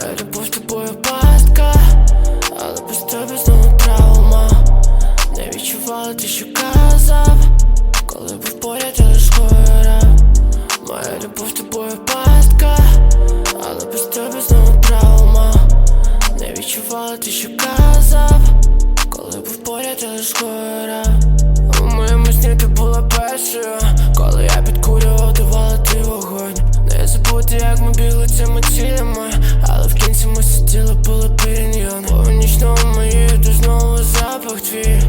любов з тобою пастка, але без тебе знову травма. Не відчувала ти, що казав, коли був поряд, я лиш хора. Моя любов з тобою пастка, але без тебе знову травма. Не відчувала ти, що казав, коли був поряд, я лиш хора. Забути, як ми бігли цими цілями, але в кінці ми сиділи, пили піріньйон. По нічному мої йду знову запах твій.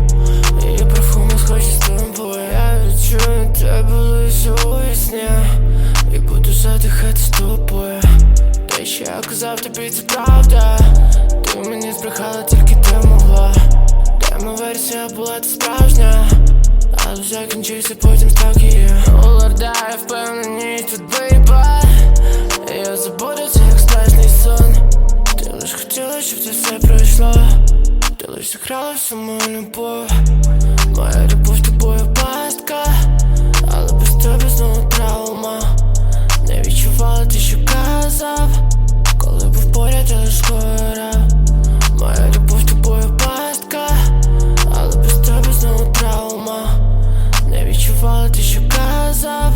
І парфуми схожі з тобою. Я відчую тебе лише у вісні І буду задихати з тобою. Те, що я казав тобі, це правда. Ти мені збрехала, тільки ти могла. Демо версія була ти справжня. Але закінчився, потім так і є все пройшло, ти лиш зіграла всю мою любов. Моя любов з тобою пастка, але без тебе знову травма. Не відчувала ти, що казав, коли був поряд, я лиш горав Моя любов з тобою пастка, але без тебе знову травма. Не відчувала ти, що казав